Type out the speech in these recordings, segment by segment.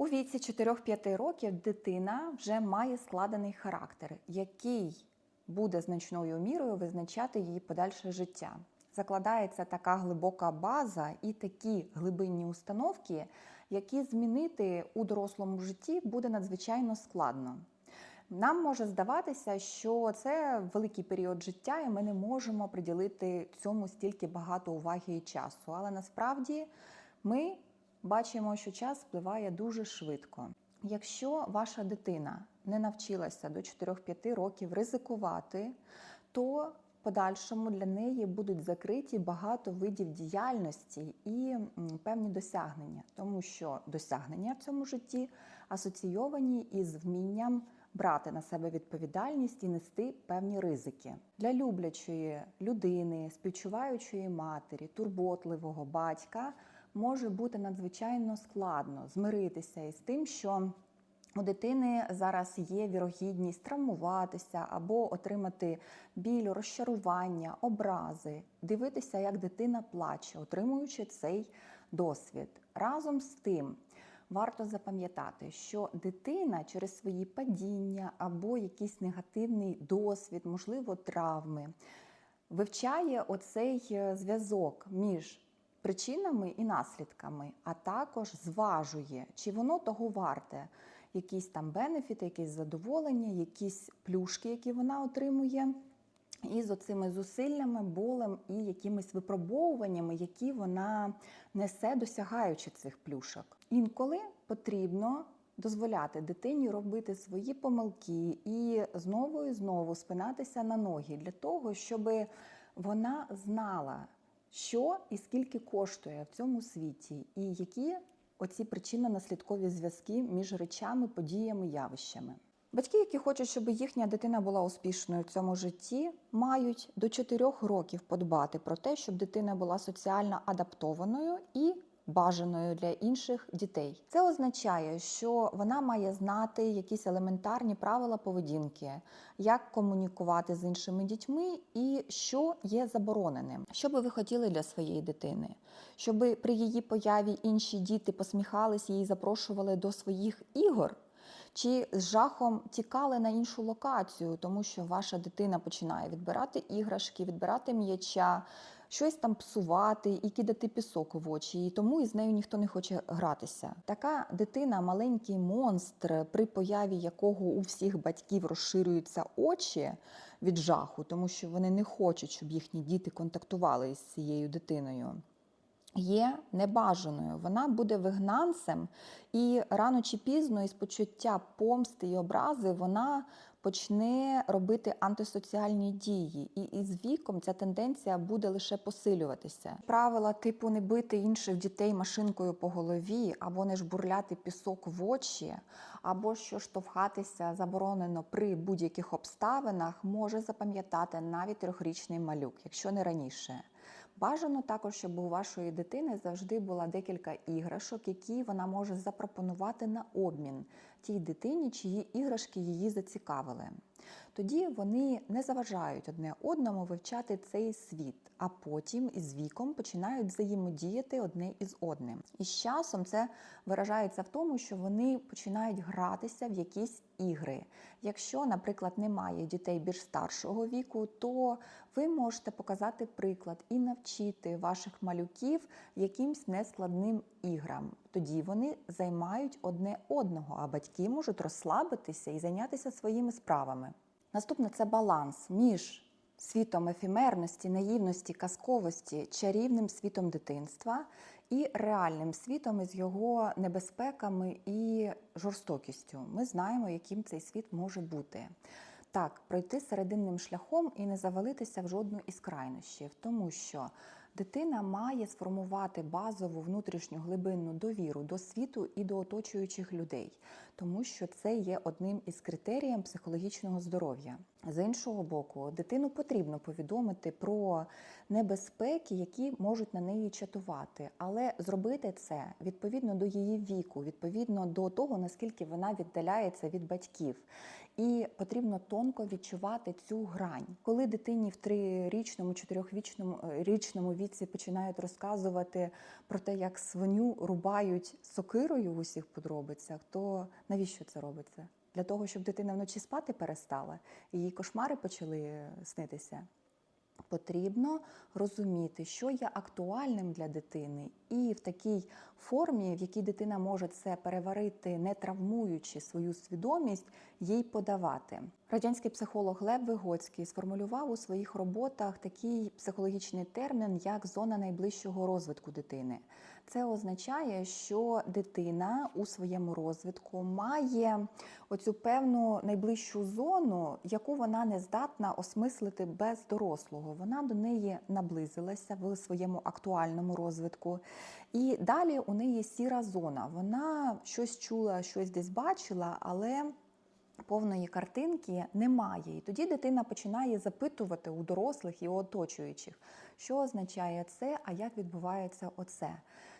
У віці 4-5 років дитина вже має складений характер, який буде значною мірою визначати її подальше життя. Закладається така глибока база і такі глибинні установки, які змінити у дорослому житті буде надзвичайно складно. Нам може здаватися, що це великий період життя, і ми не можемо приділити цьому стільки багато уваги і часу. Але насправді ми бачимо, що час спливає дуже швидко. Якщо ваша дитина не навчилася до 4-5 років ризикувати, то подальшому для неї будуть закриті багато видів діяльності і певні досягнення, тому що досягнення в цьому житті асоційовані із вмінням брати на себе відповідальність і нести певні ризики для люблячої людини, співчуваючої матері, турботливого батька може бути надзвичайно складно змиритися із тим, що у дитини зараз є вірогідність травмуватися або отримати біль, розчарування, образи, дивитися, як дитина плаче, отримуючи цей досвід. Разом з тим. Варто запам'ятати, що дитина через свої падіння або якийсь негативний досвід, можливо, травми, вивчає оцей е, зв'язок між причинами і наслідками, а також зважує, чи воно того варте, якісь там бенефіти, якісь задоволення, якісь плюшки, які вона отримує. І з оцими зусиллями, болем і якимись випробовуваннями, які вона несе, досягаючи цих плюшок. Інколи потрібно дозволяти дитині робити свої помилки і знову і знову спинатися на ноги для того, щоб вона знала, що і скільки коштує в цьому світі, і які оці причинно-наслідкові зв'язки між речами, подіями, явищами. Батьки, які хочуть, щоб їхня дитина була успішною в цьому житті, мають до 4 років подбати про те, щоб дитина була соціально адаптованою і бажаною для інших дітей. Це означає, що вона має знати якісь елементарні правила поведінки, як комунікувати з іншими дітьми і що є забороненим. Що би ви хотіли для своєї дитини? Щоб при її появі інші діти посміхались її, запрошували до своїх ігор. Чи з жахом тікали на іншу локацію, тому що ваша дитина починає відбирати іграшки, відбирати м'яча, щось там псувати і кидати пісок в очі, і тому із нею ніхто не хоче гратися. Така дитина, маленький монстр, при появі якого у всіх батьків розширюються очі від жаху, тому що вони не хочуть, щоб їхні діти контактували з цією дитиною є небажаною. Вона буде вигнанцем, і рано чи пізно із почуття помсти і образи вона почне робити антисоціальні дії. І із віком ця тенденція буде лише посилюватися. Правила типу не бити інших дітей машинкою по голові, або не жбурляти пісок в очі, або що штовхатися заборонено при будь-яких обставинах, може запам'ятати навіть трьохрічний малюк, якщо не раніше. Бажано також, щоб у вашої дитини завжди була декілька іграшок, які вона може запропонувати на обмін тій дитині, чиї іграшки її зацікавили. Тоді вони не заважають одне одному вивчати цей світ, а потім із віком починають взаємодіяти одне із одним. І з часом це виражається в тому, що вони починають гратися в якісь ігри. Якщо, наприклад, немає дітей більш старшого віку, то ви можете показати приклад і навчити ваших малюків якимсь нескладним іграм. Тоді вони займають одне одного, а батьки можуть розслабитися і зайнятися своїми справами. Наступне це баланс між світом ефемерності, наївності, казковості, чарівним світом дитинства і реальним світом із його небезпеками і жорстокістю. Ми знаємо, яким цей світ може бути. Так, пройти серединним шляхом і не завалитися в жодну із крайнощів, тому що дитина має сформувати базову внутрішню глибинну довіру до світу і до оточуючих людей, тому що це є одним із критеріїв психологічного здоров'я. З іншого боку, дитину потрібно повідомити про небезпеки, які можуть на неї чатувати, але зробити це відповідно до її віку, відповідно до того, наскільки вона віддаляється від батьків. І потрібно тонко відчувати цю грань. Коли дитині в трирічному, чотирьохрічному е, річному віці починають розказувати про те, як свиню рубають сокирою в усіх подробицях, то навіщо це робиться? Для того, щоб дитина вночі спати перестала, і її кошмари почали снитися. Потрібно розуміти, що є актуальним для дитини, і в такій формі, в якій дитина може це переварити, не травмуючи свою свідомість, їй подавати. Радянський психолог Лев Вигоцький сформулював у своїх роботах такий психологічний термін, як зона найближчого розвитку дитини. Це означає, що дитина у своєму розвитку має оцю певну найближчу зону, яку вона не здатна осмислити без дорослого. Вона до неї наблизилася в своєму актуальному розвитку. І далі у неї сіра зона. Вона щось чула, щось десь бачила, але повної картинки немає. І тоді дитина починає запитувати у дорослих і у оточуючих, що означає це, а як відбувається оце.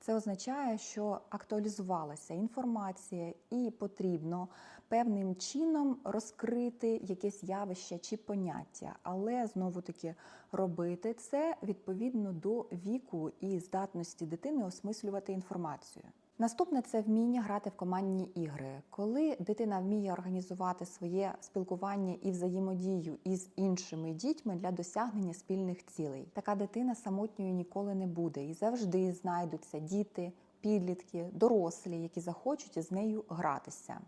Це означає, що актуалізувалася інформація, і потрібно певним чином розкрити якесь явище чи поняття, але знову таки робити це відповідно до віку і здатності дитини осмислювати інформацію. Наступне це вміння грати в командні ігри. Коли дитина вміє організувати своє спілкування і взаємодію із іншими дітьми для досягнення спільних цілей. Така дитина самотньою ніколи не буде і завжди знайдуться діти, підлітки, дорослі, які захочуть з нею гратися.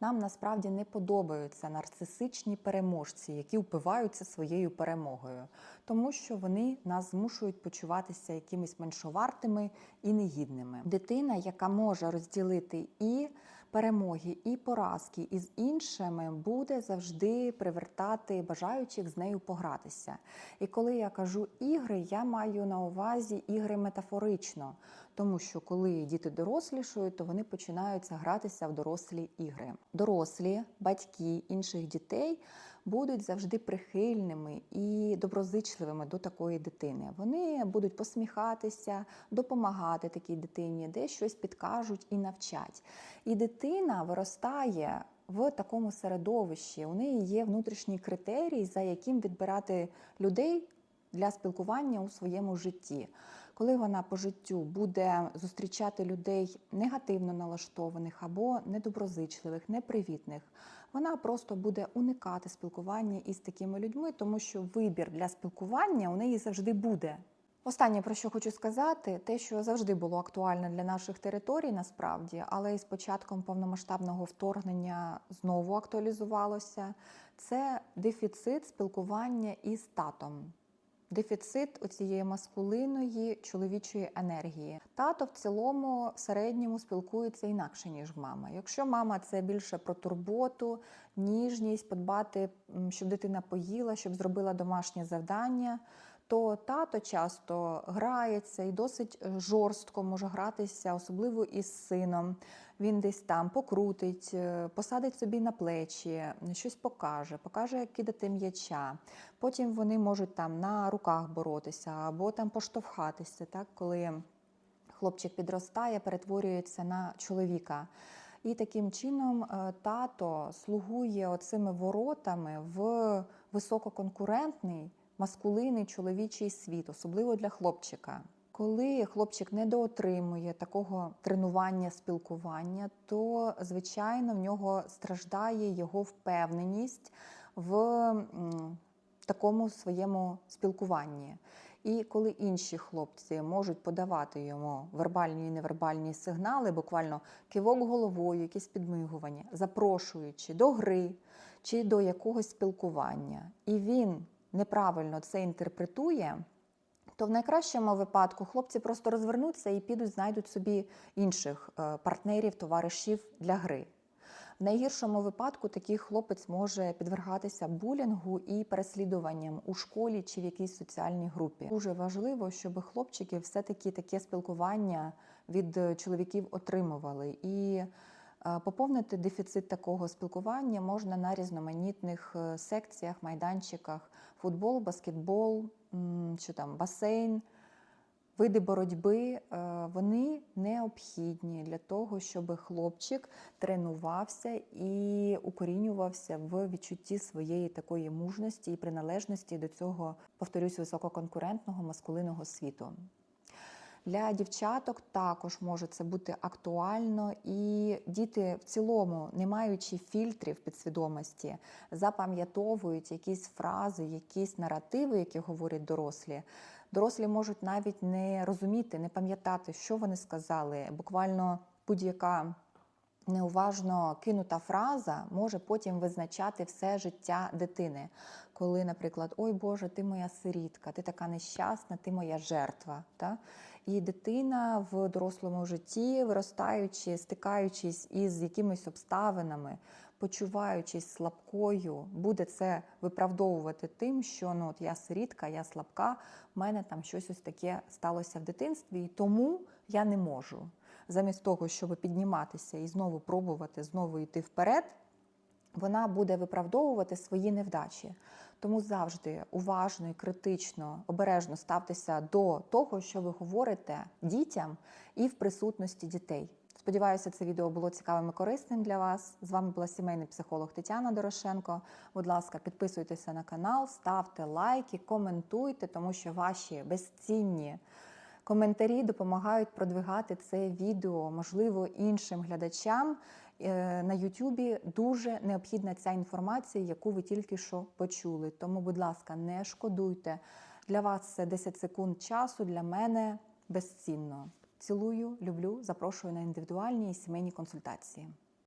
Нам насправді не подобаються нарцисичні переможці, які впиваються своєю перемогою, тому що вони нас змушують почуватися якимись меншовартими і негідними. Дитина, яка може розділити і перемоги, і поразки із іншими, буде завжди привертати бажаючих з нею погратися. І коли я кажу ігри, я маю на увазі ігри метафорично, тому що коли діти дорослішують, то вони починаються гратися в дорослі ігри. Дорослі, батьки інших дітей будуть завжди прихильними і доброзичливими до такої дитини. Вони будуть посміхатися, допомагати такій дитині, де щось підкажуть і навчать. І дитина виростає. В такому середовищі у неї є внутрішній критерій, за яким відбирати людей для спілкування у своєму житті. Коли вона по життю буде зустрічати людей негативно налаштованих або недоброзичливих, непривітних, вона просто буде уникати спілкування із такими людьми, тому що вибір для спілкування у неї завжди буде. Останнє про що хочу сказати, те, що завжди було актуально для наших територій, насправді, але із початком повномасштабного вторгнення знову актуалізувалося. Це дефіцит спілкування із татом. Дефіцит оцієї маскулинної чоловічої енергії. Тато в цілому в середньому спілкується інакше, ніж мама. Якщо мама це більше про турботу, ніжність, подбати, щоб дитина поїла, щоб зробила домашнє завдання, то тато часто грається і досить жорстко може гратися, особливо із сином. Він десь там покрутить, е, посадить собі на плечі, щось покаже, покаже, як кидати м'яча. Потім вони можуть там на руках боротися або там поштовхатися, так коли хлопчик підростає, перетворюється на чоловіка. І таким чином е, тато слугує оцими воротами в висококонкурентний маскулинний чоловічий світ, особливо для хлопчика. Коли хлопчик недоотримує такого тренування, спілкування, то звичайно в нього страждає його впевненість в такому своєму спілкуванні. І коли інші хлопці можуть подавати йому вербальні і невербальні сигнали, буквально кивок головою, якісь підмигування, запрошуючи до гри чи до якогось спілкування, і він неправильно це інтерпретує, то в найкращому випадку хлопці просто розвернуться і підуть, знайдуть собі інших е, партнерів, товаришів для гри. В найгіршому випадку такий хлопець може підвергатися булінгу і переслідуванням у школі чи в якійсь соціальній групі. Дуже важливо, щоб хлопчики все-таки таке спілкування від чоловіків отримували. І Е, Поповнити дефіцит такого спілкування можна на різноманітних е, секціях, майданчиках: футбол, баскетбол, що там, басейн. Види боротьби е, вони необхідні для того, щоб хлопчик тренувався і укорінювався в відчутті своєї такої мужності і приналежності до цього, повторюсь, висококонкурентного маскулинного світу. Для дівчаток також може це бути актуально, і діти в цілому, не маючи фільтрів підсвідомості, запам'ятовують якісь фрази, якісь наративи, які говорять дорослі. Дорослі можуть навіть не розуміти, не пам'ятати, що вони сказали. Буквально будь-яка неуважно кинута фраза може потім визначати все життя дитини. Коли, наприклад, ой Боже, ти моя сирітка, ти така нещасна, ти моя жертва. Та? І дитина в дорослому житті, виростаючи, стикаючись із якимись обставинами, почуваючись слабкою, буде це виправдовувати тим, що ну от я сирітка, я слабка, в мене там щось ось таке сталося в дитинстві, і тому я не можу. Замість того, щоб підніматися і знову пробувати, знову йти вперед, вона буде виправдовувати свої невдачі. Тому завжди уважно і критично, обережно ставтеся до того, що ви говорите дітям і в присутності дітей. Сподіваюся, це відео було цікавим і корисним для вас. З вами була сімейний психолог Тетяна Дорошенко. Будь ласка, підписуйтеся на канал, ставте лайки, коментуйте, тому що ваші безцінні коментарі допомагають продвигати це відео, можливо, іншим глядачам. Е, На Ютубі дуже необхідна ця інформація, яку ви тільки що почули. Тому, будь ласка, не шкодуйте. Для вас це 10 секунд часу, для мене безцінно. Цілую, люблю, запрошую на індивідуальні і сімейні консультації.